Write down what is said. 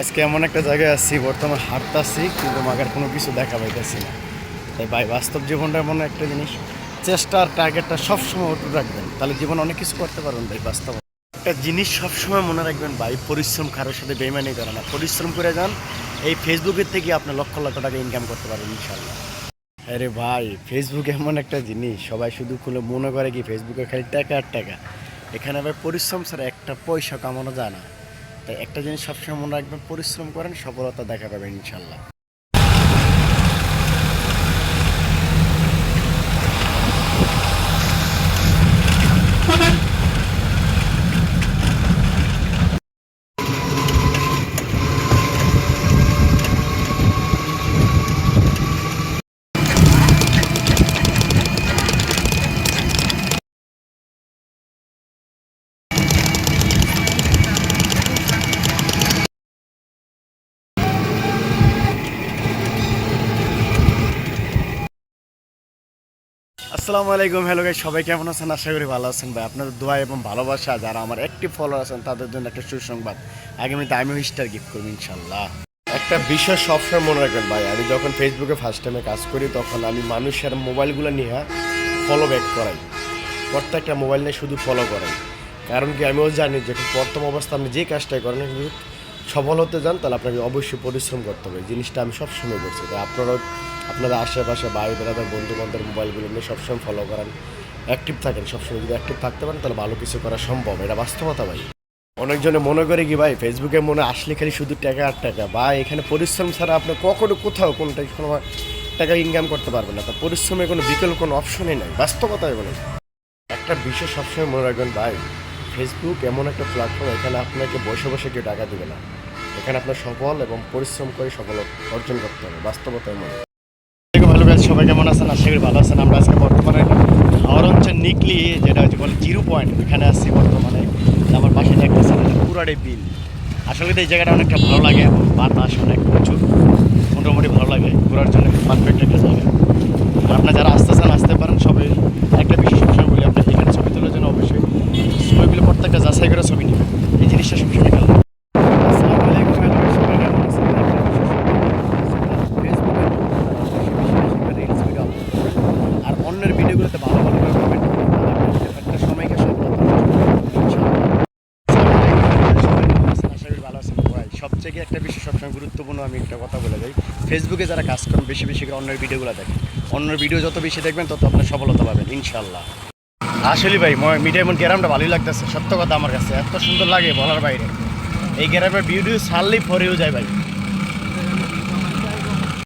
আজকে এমন একটা জায়গায় আছি, বর্তমানে হাঁটতাছি, কিন্তু মাগার কোনো কিছু দেখা পাইতেছি না। তাই ভাই, বাস্তব জীবনটা এমন একটা জিনিস, চেষ্টা আর টার্গেটটা সবসময় অটুট রাখবেন। তাহলে জীবন অনেক কিছু করতে পারবেন ভাই, বাস্তব। একটা জিনিস সবসময় মনে রাখবেন ভাই, পরিশ্রম কারোর সাথে বেমানি করে না। পরিশ্রম করে যান, এই ফেসবুকের থেকে আপনি লক্ষ লক্ষ টাকা ইনকাম করতে পারবেন ইনশাল্লাহ আরে ভাই ফেসবুক এমন একটা জিনিস, সবাই শুধু খুলে মনে করে কি ফেসবুকে খালি টাকা আর টাকা। এখানে ভাই, পরিশ্রম ছাড়া একটা পয়সা কামানো যায় না। তাই একটা জিনিস সবসময় মনে রাখবেন পরিশ্রম করেন সফলতা দেখা পাবেন ইনশাল্লাহ। আসসালামু আলাইকুম। হ্যালো গাই সবাই কেমন আছেন? আশা করি ভালো আছেন ভাই। আপনাদের দোয়া এবং ভালোবাসা, যারা আমার অ্যাক্টিভ ফলোয়ার আছেন, তাদের জন্য একটা সুসংবাদ। আগামীতে আমিও স্টার গিফট করব ইনশাল্লাহ একটা বিষয় সবসময় মনে রাখবেন ভাই, আমি যখন ফেসবুকে ফার্স্ট টাইমে কাজ করি, তখন আমি মানুষের মোবাইলগুলো নিয়ে ফলো ব্যাক করাই। প্রত্যেকটা মোবাইল নিয়ে শুধু ফলো করাই। কারণ কি, আমিও জানি যে প্রথম অবস্থা, আপনি যে কাজটাই করেন সফল হতে যান, তাহলে আপনাকে অবশ্যই পরিশ্রম করতে হবে। জিনিসটা আমি সবসময় করছি তাই আপনারাও, আপনাদের আশেপাশে ভাই বন্ধু বান্ধব মোবাইলগুলো নিয়ে সবসময় ফলো করেন। অ্যাক্টিভ থাকেন সবসময়। যদি অ্যাক্টিভ থাকতে পারেন, তাহলে ভালো কিছু করা সম্ভব। এটা বাস্তবতা ভাই। অনেকজনে মনে করে কি ভাই ফেসবুকে মনে আসলে খালি শুধু টাকা আর টাকা। বা এখানে পরিশ্রম ছাড়া আপনি কখনো কোথাও কোনটা কোনো টাকা ইনকাম করতে পারবেন না। তা পরিশ্রমের কোনো বিকল্প কোনো অপশনই নাই। বাস্তবতাই বলে একটা বিষয় সবসময় মনে রাখবেন ভাই ফেসবুক এমন একটা প্ল্যাটফর্ম এখানে আপনাকে বসে বসে কেউ টাকা দেবে না। এখানে আপনার সফল এবং পরিশ্রম করে সফল অর্জন করতে হবে বাস্তবতায় মনে ভালো কাজ সবাই কেমন আছেন? আশা করি ভালো আছেন। আমরা আজকে বর্তমানে হাওড় অঞ্চল নিকলি, যেটা হচ্ছে বলে জিরো পয়েন্ট ওইখানে আসছি বর্তমানে। আমার পাশে দেখতেছি পুরাটাই বিল। আসলে এই জায়গাটা অনেকটা ভালো লাগে, এবং বাতাস অনেক, প্রচুর। মোটামুটি ভালো লাগে, ঘোরার জন্য পারফেক্ট একটা জায়গা। আপনার যারা আসতেছেন আসতে পারেন সবাই একটা বিশেষ সবসময় বলি আপনার এখানে ছবি তোলার জন্য অবশ্যই ছবিগুলো প্রত্যেকটা যাচাই করে ছবি নেবেন এই জিনিসটা সবসময় খেয়াল রাখবেন। আসসালামু আলাইকুম, হ্যালো, সবাই কেমন আছেন? ফেসবুকে রিলস ভিডিও আপলোড করেন। আর অন্যের ভিডিওগুলোতে ভালো ভালো করে কমেন্ট করবেন তাহলে আপনার একটা সময়কে সফলতা আশা করি ভালো আছেন ভাই সবথেকে একটা বিষয় সবসময় গুরুত্বপূর্ণ, আমি একটা কথা বলে যাই। ফেসবুকে যারা কাজ করেন, বেশি বেশি করে অন্যের ভিডিওগুলো দেখেন। অন্যের ভিডিও যত বেশি দেখবেন, তত আপনার সফলতা পাবেন ইনশাল্লাহ আসলে ভাই মিডিয়া এমন গ্রামটা ভালোই লাগতেছে, সত্য কথা আমার কাছে। এত সুন্দর লাগে বলার বাইরে। এই গ্রামের ভিডিও ছাড়লেই ফরেও যায় ভাই।